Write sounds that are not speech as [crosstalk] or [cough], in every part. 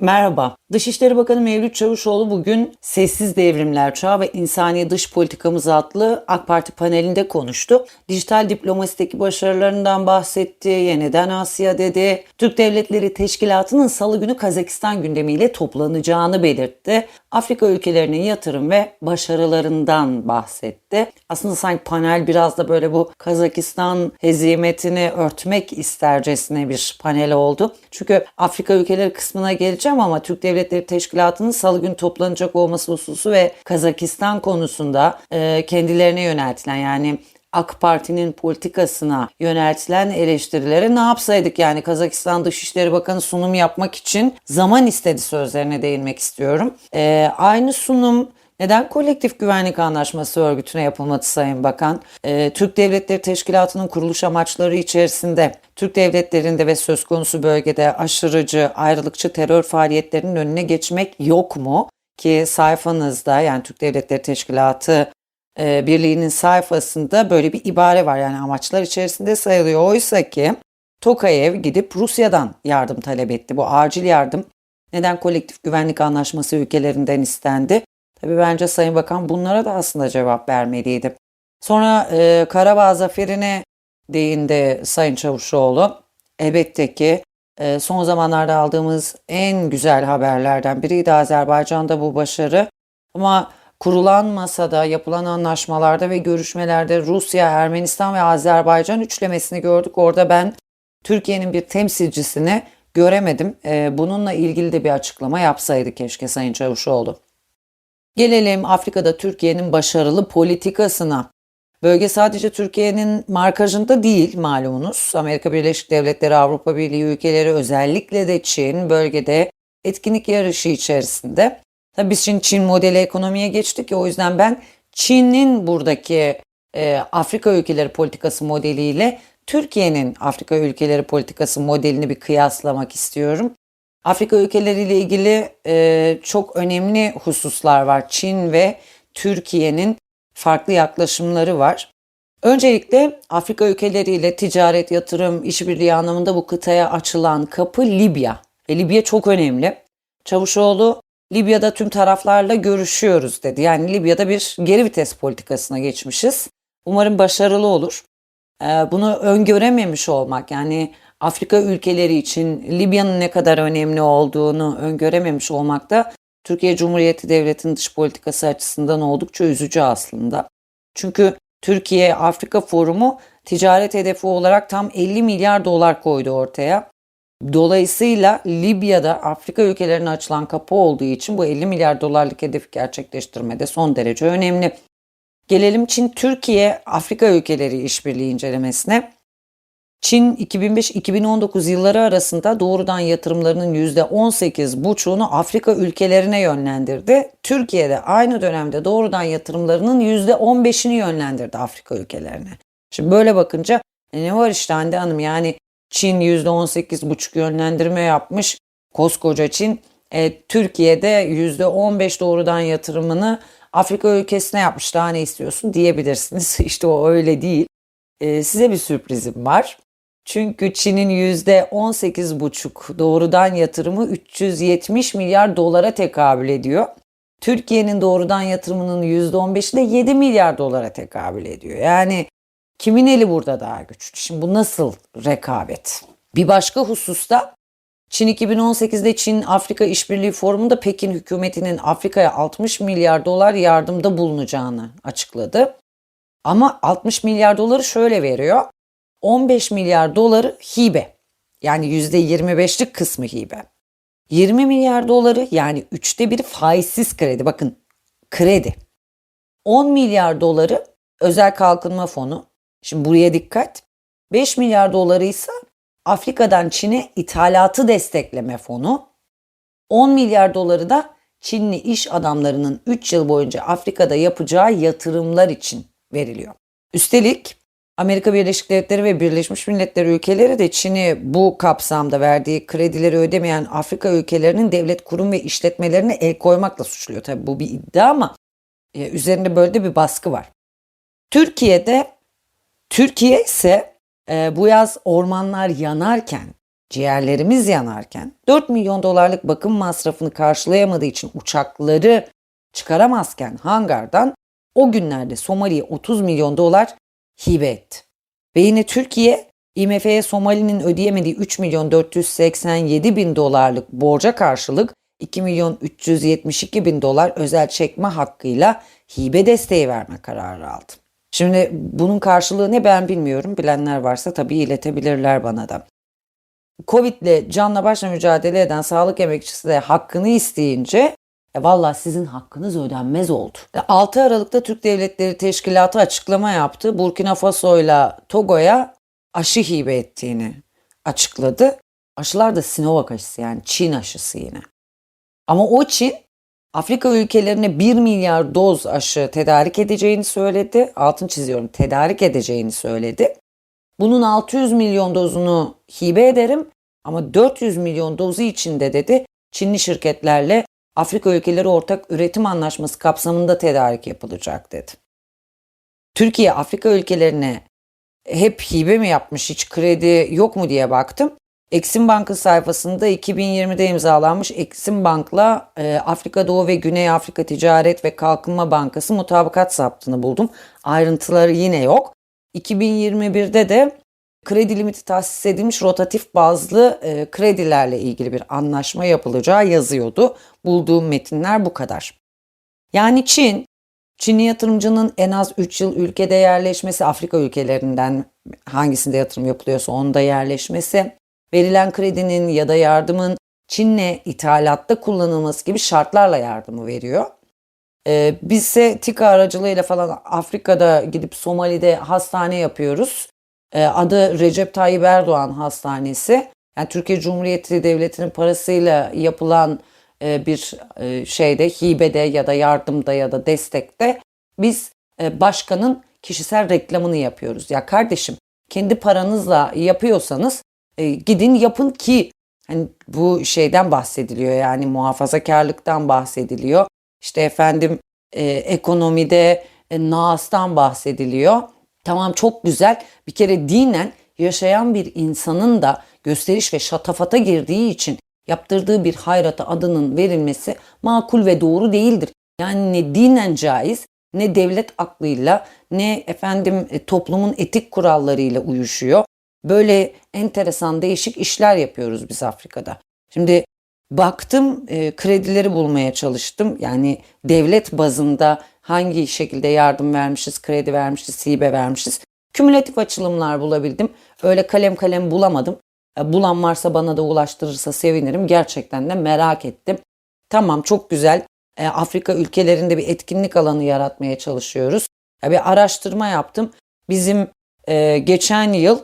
Merhaba. Dışişleri Bakanı Mevlüt Çavuşoğlu bugün Sessiz Devrimler Çağı ve İnsani Dış Politikamız adlı AK Parti panelinde konuştu. Dijital diplomasideki başarılarından bahsetti, yeniden Asya dedi. Türk Devletleri Teşkilatı'nın salı günü Kazakistan gündemiyle toplanacağını belirtti. Afrika ülkelerinin yatırım ve başarılarından bahsetti. Aslında sanki panel biraz da böyle bu Kazakistan hezimetini örtmek istercesine bir panel oldu. Çünkü Afrika ülkeleri kısmına geleceğim ama Türk Devletleri Teşkilatı'nın salı günü toplanacak olması hususu ve Kazakistan konusunda e, kendilerine yöneltilen yani AK Parti'nin politikasına yöneltilen eleştirilere ne yapsaydık yani Kazakistan Dışişleri Bakanı sunum yapmak için zaman istedi sözlerine değinmek istiyorum. Ee, aynı sunum neden kolektif güvenlik anlaşması örgütüne yapılmadı Sayın Bakan? Ee, Türk Devletleri Teşkilatı'nın kuruluş amaçları içerisinde Türk devletlerinde ve söz konusu bölgede aşırıcı, ayrılıkçı terör faaliyetlerinin önüne geçmek yok mu? Ki sayfanızda yani Türk Devletleri Teşkilatı e, Birliği'nin sayfasında böyle bir ibare var yani amaçlar içerisinde sayılıyor. Oysa ki Tokayev gidip Rusya'dan yardım talep etti. Bu acil yardım neden kolektif güvenlik anlaşması ülkelerinden istendi? Tabii bence Sayın Bakan bunlara da aslında cevap vermeliydi. Sonra e, Karabağ zaferine değindi Sayın Çavuşoğlu. Elbette ki e, son zamanlarda aldığımız en güzel haberlerden biriydi Azerbaycan'da bu başarı. Ama kurulan masada, yapılan anlaşmalarda ve görüşmelerde Rusya, Ermenistan ve Azerbaycan üçlemesini gördük. Orada ben Türkiye'nin bir temsilcisini göremedim. E, bununla ilgili de bir açıklama yapsaydı keşke Sayın Çavuşoğlu. Gelelim Afrika'da Türkiye'nin başarılı politikasına. Bölge sadece Türkiye'nin markajında değil malumunuz. Amerika Birleşik Devletleri, Avrupa Birliği ülkeleri özellikle de Çin bölgede etkinlik yarışı içerisinde. Tabii biz şimdi Çin modeli ekonomiye geçtik ya o yüzden ben Çin'in buradaki e, Afrika ülkeleri politikası modeliyle Türkiye'nin Afrika ülkeleri politikası modelini bir kıyaslamak istiyorum. Afrika ülkeleriyle ilgili e, çok önemli hususlar var. Çin ve Türkiye'nin farklı yaklaşımları var. Öncelikle Afrika ülkeleriyle ticaret, yatırım, işbirliği anlamında bu kıtaya açılan kapı Libya. Ve Libya çok önemli. Çavuşoğlu Libya'da tüm taraflarla görüşüyoruz dedi. Yani Libya'da bir geri vites politikasına geçmişiz. Umarım başarılı olur. Bunu öngörememiş olmak yani Afrika ülkeleri için Libya'nın ne kadar önemli olduğunu öngörememiş olmak da Türkiye Cumhuriyeti Devleti'nin dış politikası açısından oldukça üzücü aslında. Çünkü Türkiye Afrika Forumu ticaret hedefi olarak tam 50 milyar dolar koydu ortaya. Dolayısıyla Libya'da Afrika ülkelerine açılan kapı olduğu için bu 50 milyar dolarlık hedefi gerçekleştirmede son derece önemli. Gelelim Çin Türkiye Afrika ülkeleri işbirliği incelemesine. Çin 2005-2019 yılları arasında doğrudan yatırımlarının %18,5'unu Afrika ülkelerine yönlendirdi. Türkiye'de aynı dönemde doğrudan yatırımlarının %15'ini yönlendirdi Afrika ülkelerine. Şimdi böyle bakınca e, ne var işte Hande Hanım yani Çin %18,5 yönlendirme yapmış. Koskoca Çin e, Türkiye'de %15 doğrudan yatırımını Afrika ülkesine yapmış. Daha ne istiyorsun diyebilirsiniz. [laughs] İşte o öyle değil. E, size bir sürprizim var. Çünkü Çin'in %18,5 doğrudan yatırımı 370 milyar dolara tekabül ediyor. Türkiye'nin doğrudan yatırımının %15'i de 7 milyar dolara tekabül ediyor. Yani kimin eli burada daha güçlü? Şimdi bu nasıl rekabet? Bir başka hususta Çin 2018'de Çin Afrika İşbirliği Forumu'nda Pekin hükümetinin Afrika'ya 60 milyar dolar yardımda bulunacağını açıkladı. Ama 60 milyar doları şöyle veriyor. 15 milyar doları hibe. Yani %25'lik kısmı hibe. 20 milyar doları yani üçte biri faizsiz kredi. Bakın kredi. 10 milyar doları özel kalkınma fonu. Şimdi buraya dikkat. 5 milyar doları ise Afrika'dan Çin'e ithalatı destekleme fonu. 10 milyar doları da Çinli iş adamlarının 3 yıl boyunca Afrika'da yapacağı yatırımlar için veriliyor. Üstelik Amerika Birleşik Devletleri ve Birleşmiş Milletler ülkeleri de Çin'i bu kapsamda verdiği kredileri ödemeyen Afrika ülkelerinin devlet kurum ve işletmelerine el koymakla suçluyor. Tabii bu bir iddia ama e, üzerinde böyle de bir baskı var. Türkiye'de Türkiye ise e, bu yaz ormanlar yanarken ciğerlerimiz yanarken 4 milyon dolarlık bakım masrafını karşılayamadığı için uçakları çıkaramazken hangardan o günlerde Somali'ye 30 milyon dolar hibe etti. Ve yine Türkiye IMF'ye Somali'nin ödeyemediği 3 milyon 487 bin dolarlık borca karşılık 2 milyon 372 bin dolar özel çekme hakkıyla hibe desteği verme kararı aldı. Şimdi bunun karşılığı ne ben bilmiyorum. Bilenler varsa tabii iletebilirler bana da. Covid'le canla başla mücadele eden sağlık emekçisi de hakkını isteyince e, Valla sizin hakkınız ödenmez oldu. E, 6 Aralık'ta Türk Devletleri Teşkilatı açıklama yaptı. Burkina Faso ile Togo'ya aşı hibe ettiğini açıkladı. Aşılar da Sinovac aşısı yani Çin aşısı yine. Ama o Çin Afrika ülkelerine 1 milyar doz aşı tedarik edeceğini söyledi. Altın çiziyorum tedarik edeceğini söyledi. Bunun 600 milyon dozunu hibe ederim ama 400 milyon dozu içinde dedi Çinli şirketlerle Afrika ülkeleri ortak üretim anlaşması kapsamında tedarik yapılacak dedi. Türkiye Afrika ülkelerine hep hibe mi yapmış hiç kredi yok mu diye baktım. Eksim Bank'ın sayfasında 2020'de imzalanmış Eksim Bank'la e, Afrika Doğu ve Güney Afrika Ticaret ve Kalkınma Bankası mutabakat saptını buldum. Ayrıntıları yine yok. 2021'de de kredi limiti tahsis edilmiş rotatif bazlı e, kredilerle ilgili bir anlaşma yapılacağı yazıyordu. Bulduğum metinler bu kadar. Yani Çin, Çinli yatırımcının en az 3 yıl ülkede yerleşmesi, Afrika ülkelerinden hangisinde yatırım yapılıyorsa onda yerleşmesi, verilen kredinin ya da yardımın Çin'le ithalatta kullanılması gibi şartlarla yardımı veriyor. Ee, biz ise TİKA aracılığıyla falan Afrika'da gidip Somali'de hastane yapıyoruz. Ee, adı Recep Tayyip Erdoğan Hastanesi. Yani Türkiye Cumhuriyeti Devleti'nin parasıyla yapılan e, bir e, şeyde, hibede ya da yardımda ya da destekte biz e, başkanın kişisel reklamını yapıyoruz. Ya kardeşim kendi paranızla yapıyorsanız gidin yapın ki hani bu şeyden bahsediliyor yani muhafazakarlıktan bahsediliyor. İşte efendim ekonomide e, naastan bahsediliyor. Tamam çok güzel. Bir kere dinen yaşayan bir insanın da gösteriş ve şatafata girdiği için yaptırdığı bir hayrata adının verilmesi makul ve doğru değildir. Yani ne dinen caiz ne devlet aklıyla ne efendim e, toplumun etik kurallarıyla uyuşuyor. Böyle enteresan değişik işler yapıyoruz biz Afrika'da. Şimdi baktım e, kredileri bulmaya çalıştım. Yani devlet bazında hangi şekilde yardım vermişiz, kredi vermişiz, hibe vermişiz. Kümülatif açılımlar bulabildim. Öyle kalem kalem bulamadım. E, bulan varsa bana da ulaştırırsa sevinirim. Gerçekten de merak ettim. Tamam çok güzel. E, Afrika ülkelerinde bir etkinlik alanı yaratmaya çalışıyoruz. Bir araştırma yaptım. Bizim e, geçen yıl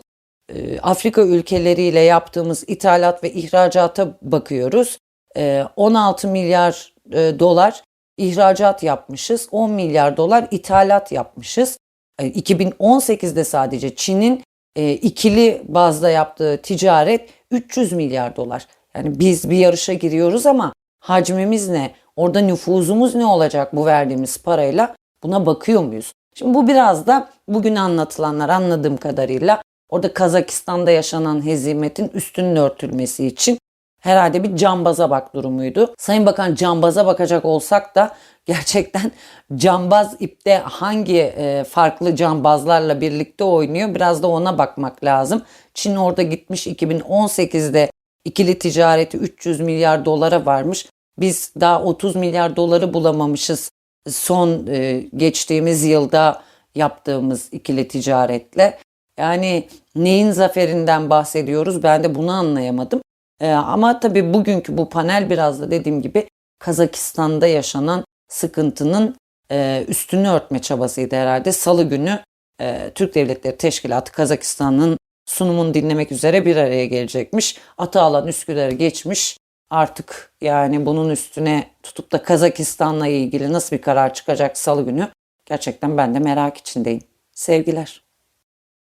Afrika ülkeleriyle yaptığımız ithalat ve ihracata bakıyoruz. E, 16 milyar dolar ihracat yapmışız. 10 milyar dolar ithalat yapmışız. E, 2018'de sadece Çin'in e, ikili bazda yaptığı ticaret 300 milyar dolar. Yani biz bir yarışa giriyoruz ama hacmimiz ne? Orada nüfuzumuz ne olacak bu verdiğimiz parayla? Buna bakıyor muyuz? Şimdi bu biraz da bugün anlatılanlar anladığım kadarıyla orada Kazakistan'da yaşanan hezimetin üstünün örtülmesi için herhalde bir cambaza bak durumuydu. Sayın Bakan cambaza bakacak olsak da [laughs] gerçekten cambaz ipte hangi e, farklı cambazlarla birlikte oynuyor biraz da ona bakmak lazım. Çin orada gitmiş 2018'de ikili ticareti 300 milyar dolara varmış. Biz daha 30 milyar doları bulamamışız son e, geçtiğimiz yılda yaptığımız ikili ticaretle. Yani neyin zaferinden bahsediyoruz ben de bunu anlayamadım. E, ama tabii bugünkü bu panel biraz da dediğim gibi Kazakistan'da yaşanan sıkıntının e, üstünü örtme çabasıydı herhalde. Salı günü e, Türk Devletleri Teşkilatı Kazakistan'ın sunumunu dinlemek üzere bir araya gelecekmiş. Atalan Üsküdar'ı geçmiş. Artık yani bunun üstüne tutup da Kazakistan'la ilgili nasıl bir karar çıkacak salı günü gerçekten ben de merak içindeyim. Sevgiler.